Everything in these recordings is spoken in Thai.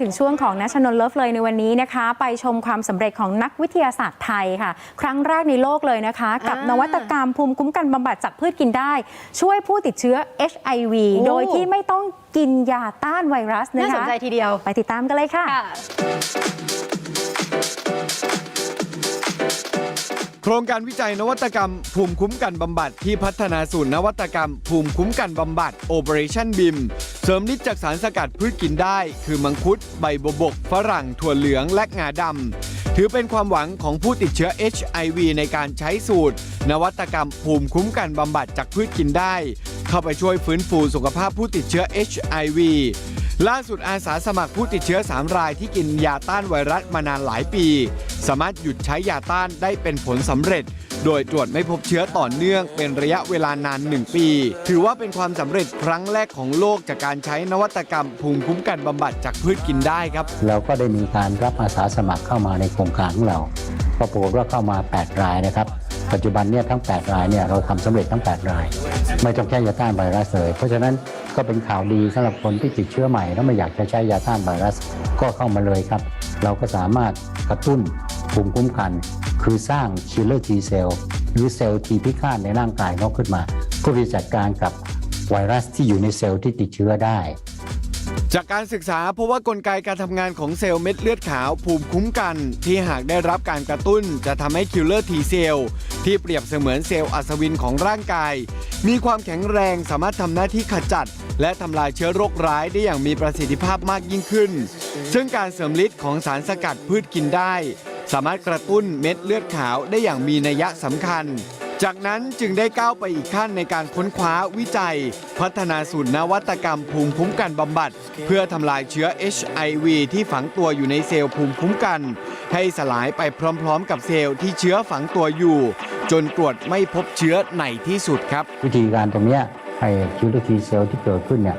ถึงช่วงของ National Love เลยในวันนี้นะคะ ไปชมความสำเร็จของนักวิทยาศาสตร์ไทยค่ะ ครั้งแรกในโลกเลยนะคะ กับอ่านนวัตกรรมภูมิคุ้มกันบำบัดจากพืชกินได้ ช่วยผู้ติดเชื้อ HIV โอ้โดยที่ไม่ต้องกินยาต้านไวรัสนะคะน่าสนใจทีเดียวไปติดตามกันเลยค่ะ ค่ะโครงการวิจัยนวัตกรรม ภูมิคุ้มกันบำบัดที่พัฒนาศูนย์นวัตกรรม ภูมิคุ้มกันบำบัด Operation BIM เสริมฤทธิ์จากสารสกัดพืชกินได้ คือมังคุด ใบบบก ฝรั่ง ถั่วเหลืองและงาดำถือเป็นความหวังของผู้ติดเชื้อ HIV ในการใช้สูตร นวัตกรรมภูมิคุ้มกันบำบัดจากพืชกินได้ เข้าไปช่วยฟื้นฟูสุขภาพผู้ติดเชื้อ HIV ล่าสุดอาสาสมัครผู้ติดเชื้อ 3 รายที่กินยาต้านไวรัสมานานหลายปี สามารถหยุดใช้ยาต้านได้เป็นผลสำเร็จ โดยตรวจไม่พบเชื้อต่อเนื่องเป็นระยะเวลานาน 1 ปี ถือว่าเป็นความสำเร็จครั้งแรกของโลกจากการใช้นวัตกรรมภูมิคุ้มกันบำบัดจากพืชกินได้ครับ เราก็ได้มีการรับอาสาสมัครเข้ามาในโครงการของเราปรากฏว่าเข้ามา 8 รายนะครับปัจจุบันเนี่ยทั้ง 8 รายเนี่ยเราทำสำเร็จทั้ง 8 ราย ไม่ต้องใช้ยาต้านไวรัสเลยเพราะฉะนั้น ก็เป็นข่าวดีสำหรับคนที่ติดเชื้อใหม่แล้วไม่อยากจะใช้ยาต้านไวรัสก็เข้ามาเลยครับ เราก็สามารถกระตุ้นภูมิคุ้มกัน คือสร้าง killer T cell หรือเซลล์ T พิฆาตในร่างกายนอกขึ้นมาเพื่อจัดการกับไวรัสที่อยู่ในเซลล์ที่ติดเชื้อได้ จากการศึกษาเพราะว่ากลไกการทำงานของเซลล์เม็ดเลือดขาวภูมิคุ้มกัน ที่หากได้รับการกระตุ้นจะทำให้คิลเลอร์ทีเซลล์ที่เปรียบเสมือนเซลล์อัศวินของร่างกาย มีความแข็งแรงสามารถทำหน้าที่ขจัด และทำลายเชื้อโรคร้ายได้อย่างมีประสิทธิภาพมากยิ่งขึ้น ซึ่งการเสริมฤทธิ์ของสารสกัดพืชกินได้ สามารถกระตุ้นเม็ดเลือดขาวได้อย่างมีนัยสำคัญ จากนั้นจึงได้ก้าวไปอีกขั้นในการค้นคว้าวิจัย พัฒนาสูตรนวัตกรรมภูมิคุ้มกันบำบัด เพื่อทำลายเชื้อ HIV ที่ฝังตัวอยู่ในเซลล์ภูมิคุ้มกัน ให้สลายไปพร้อมๆ กับเซลล์ที่เชื้อฝังตัวอยู่ จนตรวจไม่พบเชื้อในที่สุดครับ วิธีการตรงนี้ยไอ้คิวทีเซลล์ที่เกิดขึ้นเนี่ย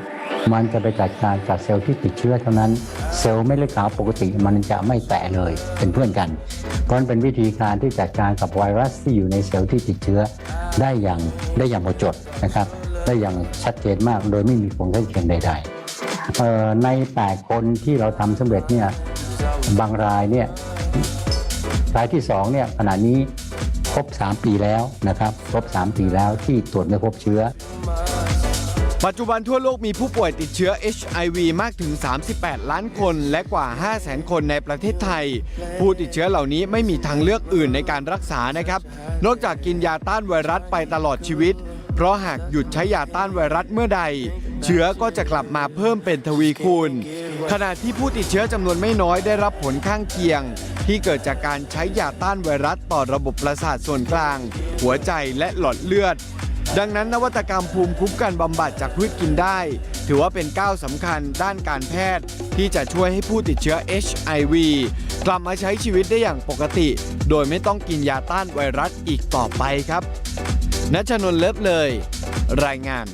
มันจะไปจัดการกับเซลล์ที่ติดเชื้อเท่านั้น เซลล์เม็ดเลือดขาวปกติมันจะไม่แตะเลยเป็นเพื่อนกันเพราะนั้นเป็นวิธีการที่จัดการกับไวรัสที่อยู่ในเซลล์ที่ติดเชื้อได้อย่างได้อย่างหมดจดนะครับ ได้อย่างชัดเจนมากโดยไม่มีผลข้างเคียงใดๆเอ่อใน 8 คนที่เราทำสำเร็จเนี่ยบางรายเนี่ยรายที่2เนี่ยขณะนี้ครบ 3 ปีแล้วนะครับ ครบ 3 ปีแล้วที่ตรวจไม่พบเชื้อ ปัจจุบันทั่วโลกมีผู้ป่วยติดเชื้อ HIV มากถึง 38 ล้านคน และกว่า 5 0 0 0 0 0 คนในประเทศไทย ผู้ติดเชื้อเหล่านี้ไม่มีทางเลือกอื่นในการรักษานะครับ นอกจากกินยาต้านไวรัสไปตลอดชีวิต เพราะหากหยุดใช้ยาต้านไวรัสเมื่อใด เชื้อก็จะกลับมาเพิ่มเป็นทวีคูณ ขณะที่ผู้ติดเชื้อจำนวนไม่น้อยได้รับผลข้างเคียง ที่เกิดจากการใช้ยาต้านไวรัสต่อระบบประสาทส่วนกลาง หัวใจและหลอดเลือด ดังนั้นนวัตกรรมภูมิคุ้มกันบำบัดจากพืชกินได้ ถือว่าเป็นก้าวสำคัญด้านการแพทย์ ที่จะช่วยให้ผู้ติดเชื้อ HIV กลับมาใช้ชีวิตได้อย่างปกติ โดยไม่ต้องกินยาต้านไวรัสอีกต่อไปครับนัชนนเลิฟเลย รายงาน